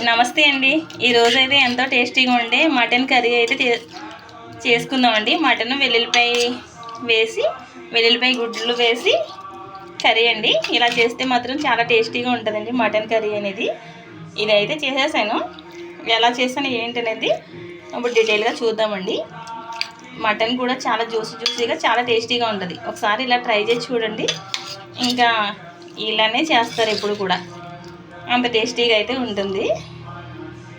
నమస్తే అండి. ఈరోజు అయితే ఎంతో టేస్టీగా ఉండే మటన్ కర్రీ అయితే చే- చేసుకుందామండి. మటన్ వెల్లుల్లిపాయ వేసి వెల్లుల్లిపాయ గుడ్లు వేసి కర్రీ అండి. ఇలా చేస్తే మాత్రం చాలా టేస్టీగా ఉంటుందండి మటన్ కర్రీ అనేది. ఇదైతే చేసేసాను. ఎలా చేస్తాను ఏంటనేది ఇప్పుడు డీటెయిల్గా చూద్దామండి. మటన్ కూడా చాలా జ్యూసీ జ్యూసీగా చాలా టేస్టీగా ఉంటుంది. ఒకసారి ఇలా ట్రై చేసి చూడండి. ఇంకా ఇలానే చేస్తారు ఎప్పుడు కూడా. అంత టేస్టీగా అయితే ఉంటుంది.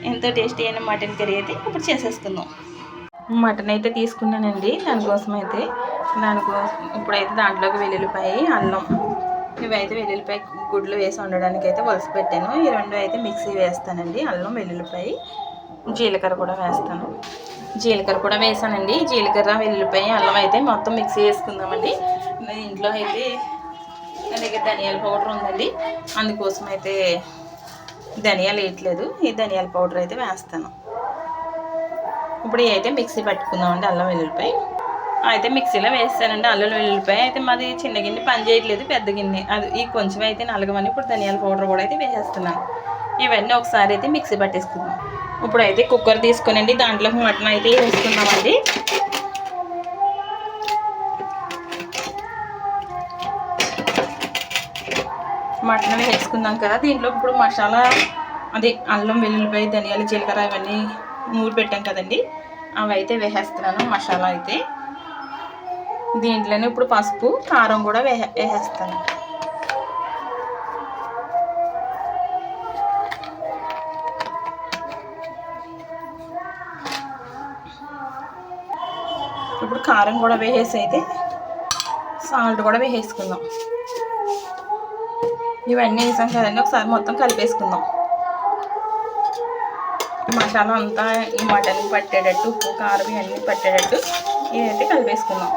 ఎంతో టేస్టీ అయిన మటన్ కర్రీ అయితే ఇప్పుడు చేసేసుకుందాం. మటన్ అయితే తీసుకున్నానండి. దానికోసం అయితే దానికోసం ఇప్పుడైతే దాంట్లోకి వెల్లుల్లిపాయ అల్లం ఇవైతే వెల్లుల్లిపాయ గుడ్లు వేసి వండడానికి అయితే వలస పెట్టాను. ఈ రెండు అయితే మిక్సీ వేస్తానండి. అల్లం వెల్లుల్లిపాయ జీలకర్ర కూడా వేస్తాను. జీలకర్ర కూడా వేసానండి. జీలకర్ర వెల్లుల్లిపాయ అల్లం అయితే మొత్తం మిక్సీ వేసుకుందామండి. ఇంట్లో అయితే నా దగ్గర ధనియాల పౌడర్ ఉందండి. అందుకోసం అయితే ధనియాలు వేయట్లేదు. ఈ ధనియాల పౌడర్ అయితే వేస్తాను. ఇప్పుడు ఇవి అయితే మిక్సీ పట్టుకుందామండి అల్లం వెల్లుల్లిపాయ. అయితే మిక్సీలో వేస్తానండి అల్లం వెల్లుల్లిపాయ. అయితే మాది చిన్న గిన్నె పని చేయట్లేదు పెద్ద గిన్నె. అది ఈ కొంచెం అయితే నలగమని ఇప్పుడు ధనియాల పౌడర్ కూడా అయితే వేసేస్తున్నాను. ఇవన్నీ ఒకసారి అయితే మిక్సీ పట్టేసుకుందాం. ఇప్పుడు అయితే కుక్కర్ తీసుకునండి దాంట్లో మటన్ అయితే వేసుకుందామండి. మటన్ వేసుకుందాం కదా. దీంట్లో ఇప్పుడు మసాలా అదే అల్లం వెల్లుల్లిపాయ ధనియాలు జీలకర్ర ఇవన్నీ నూరు పెట్టాం కదండి. అవి అయితే వేసేస్తున్నాను మసాలా అయితే. దీంట్లోనే ఇప్పుడు పసుపు కారం కూడా వే వేసేస్తాను. ఇప్పుడు కారం కూడా వేసేసి అయితే సాల్ట్ కూడా వేసేసుకుందాం. ఇవన్నీ వేసాం కదండి. ఒకసారి మొత్తం కలిపేసుకుందాం. మసాలా అంతా ఈ మటన్కి పట్టేటట్టు ఉప్పు కారం ఇవన్నీ పట్టేటట్టు ఇదైతే కలిపేసుకుందాం.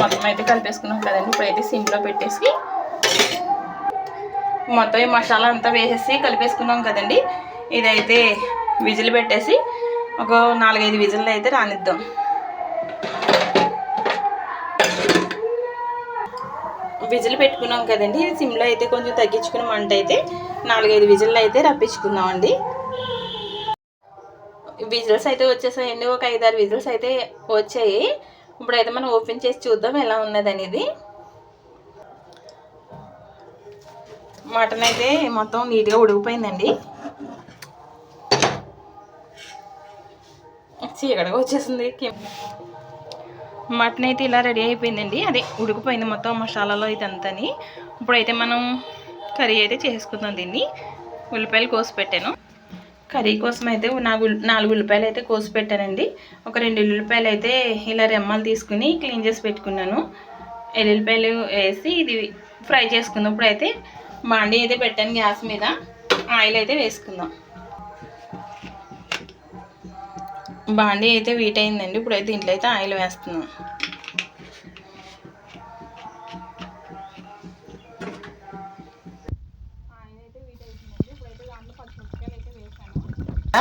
మొత్తం అయితే కలిపేసుకున్నాం కదండి. ఇప్పుడైతే సిమ్లో పెట్టేసి మొత్తం ఈ మసాలా అంతా వేసేసి కలిపేసుకున్నాం కదండి. ఇదైతే విజిల్ పెట్టేసి ఒక నాలుగైదు విజిల్లు అయితే రానిద్దాం. విజిల్ పెట్టుకున్నాం కదండి. ఇది సిమ్లో అయితే కొంచెం తగ్గించుకున్నాం మంట అయితే నాలుగైదు విజిల్లు అయితే రప్పించుకుందామండి విజిల్స్ అయితే వచ్చేసాయండి. ఒక ఐదారు విజిల్స్ అయితే వచ్చాయి. ఇప్పుడైతే మనం ఓపెన్ చేసి చూద్దాం ఎలా ఉన్నది అనేది మటన్ అయితే మొత్తం నీట్గా ఉడికిపోయిందండి. చీకటిగా వచ్చేసింది. మటన్ అయితే ఇలా రెడీ అయిపోయిందండి. అదే ఉడికిపోయింది మొత్తం మసాలాలో అయితే అంతని ఇప్పుడైతే మనం కర్రీ అయితే చేసుకుందాం దీన్ని. ఉల్లిపాయలు కోసి పెట్టాను. కర్రీ కోసం అయితే నాలుగు నాలుగు ఉల్లిపాయలు అయితే కోసి పెట్టానండి. ఒక రెండు ఉల్లిపాయలు అయితే ఇలా రెమ్మలు తీసుకుని క్లీన్ చేసి పెట్టుకున్నాను. ఎల్లుల్లిపాయలు వేసి ఇది ఫ్రై చేసుకున్నప్పుడు ఇప్పుడైతే మాండి అయితే పెట్టాను గ్యాస్ మీద. ఆయిల్ అయితే వేసుకుందాం. బాండీ అయితే వీట్ అయిందండి. ఇప్పుడైతే దీంట్లో అయితే ఆయిల్ వేస్తున్నాం.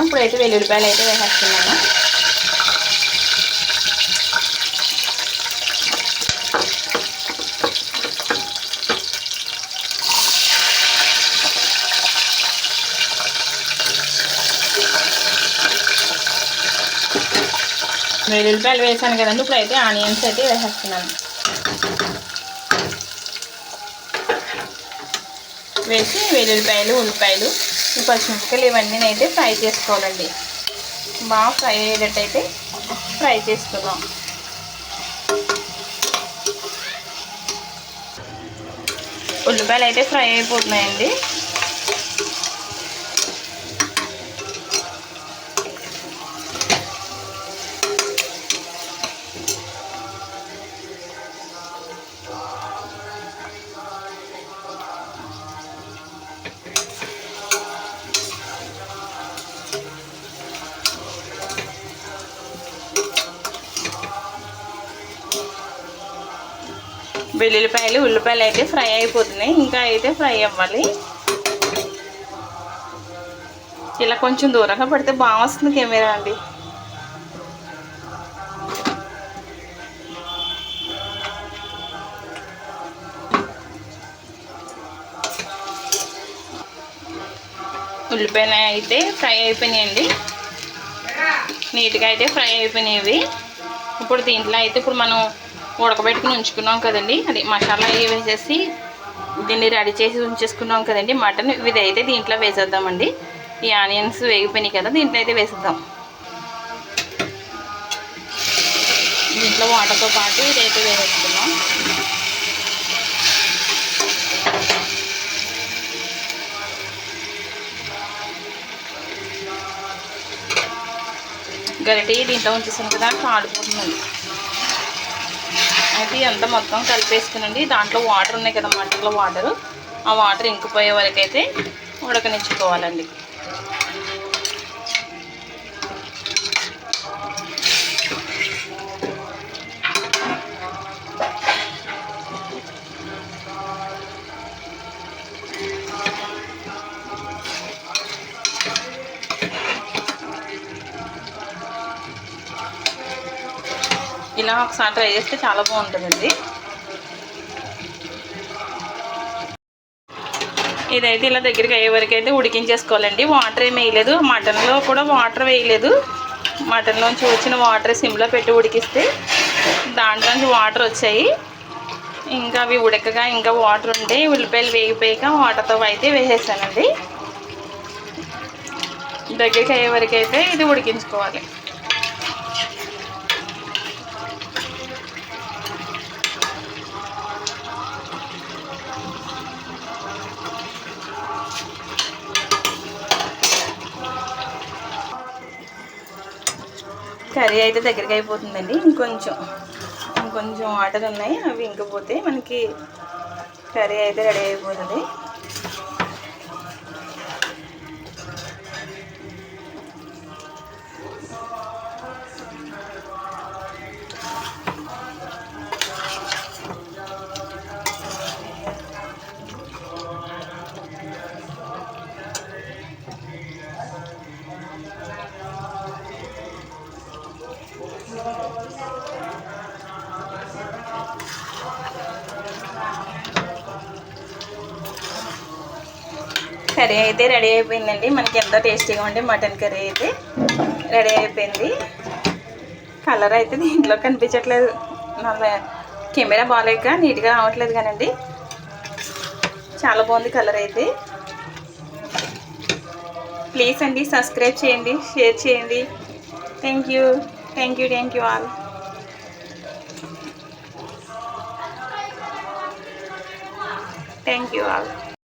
ఇప్పుడైతే వెల్లుల్లిపాయలు అయితే వేసేస్తున్నాను. వెల్లుల్లిపాయలు వేసాను కదండి అయితే ఆనియన్స్ అయితే వేసేస్తున్నాను. వేసి వెల్లుల్లిపాయలు ఉల్లిపాయలు ఈ పచ్చిమిరపకాయలు ఇవన్నీ అయితే ఫ్రై చేసుకోవాలండి. బాగా ఫ్రై అయ్యేటట్టయితే ఫ్రై చేసుకుందాం. ఉల్లిపాయలు అయితే ఫ్రై అయిపోతున్నాయండి. వెల్లుల్లిపాయలు ఉల్లిపాయలు అయితే ఫ్రై అయిపోతున్నాయి. ఇంకా అయితే ఫ్రై అవ్వాలి. ఇలా కొంచెం దూరంగా పడితే బాగా వస్తుంది కెమెరా అండి. ఉల్లిపాయలు అయితే ఫ్రై అయిపోయినాయండి. నీట్గా అయితే ఫ్రై అయిపోయినాయి ఇప్పుడు దీంట్లో అయితే ఇప్పుడు మనం ఉడకబెట్టుకుని ఉంచుకున్నాం కదండి. అది మసాలా వేసేసి దీన్ని రెడీ చేసి ఉంచేసుకున్నాం కదండి. మటన్ ఇది అయితే దీంట్లో వేసేద్దామండి. ఈ ఆనియన్స్ వేగిపోయినాయి కదా దీంట్లో అయితే వేసేద్దాం. దీంట్లో వాటర్తో పాటు ఇదైతే వేసేసుకున్నాం. గరిటి దీంట్లో ఉంచేసాను కదా కాడిపోతుందండి అయితే అంతా మొత్తం కలిపేసుకునండి. దాంట్లో వాటర్ ఉన్నాయి కదా మటన్లో వాటర్ ఆ వాటర్ ఇంకిపోయే వరకు అయితే ఉడకనిచ్చుకోవాలండి. ఇలా ఒకసారి ట్రై చేస్తే చాలా బాగుంటుందండి. ఇదైతే ఇలా దగ్గరికి అయ్యే వరకు అయితే ఉడికించేసుకోవాలండి. వాటర్ ఏమి వేయలేదు. మటన్లో కూడా వాటర్ వేయలేదు. మటన్లోంచి వచ్చిన వాటర్ సిమ్లో పెట్టి ఉడికిస్తే దాంట్లోంచి వాటర్ వచ్చాయి. ఇంకా అవి ఉడకగా ఇంకా వాటర్ ఉంటే ఉల్లిపాయలు వేగిపోయాక వాటర్తో అయితే వేసేసానండి. దగ్గరికి అయ్యే వరకు అయితే ఇది ఉడికించుకోవాలి. కర్రీ అయితే దగ్గరికి అయిపోతుందండి. ఇంకొంచెం ఇంకొంచెం ఆటలు ఉన్నాయి. అవి ఇంకపోతే మనకి కర్రీ అయితే రెడీ అయిపోతుంది. కర్రీ అయితే రెడీ అయిపోయిందండి. మనకి ఎంత టేస్టీగా ఉండే మటన్ కర్రీ అయితే రెడీ అయిపోయింది. కలర్ అయితే దీంట్లో కనిపించట్లేదు. నల్ల కెమెరా బాగాలేక నీట్గా రావట్లేదు కానండి. చాలా బాగుంది కలర్ అయితే. ప్లీజ్ అండి సబ్స్క్రైబ్ చేయండి షేర్ చేయండి. Thank you thank you thank you all thank you all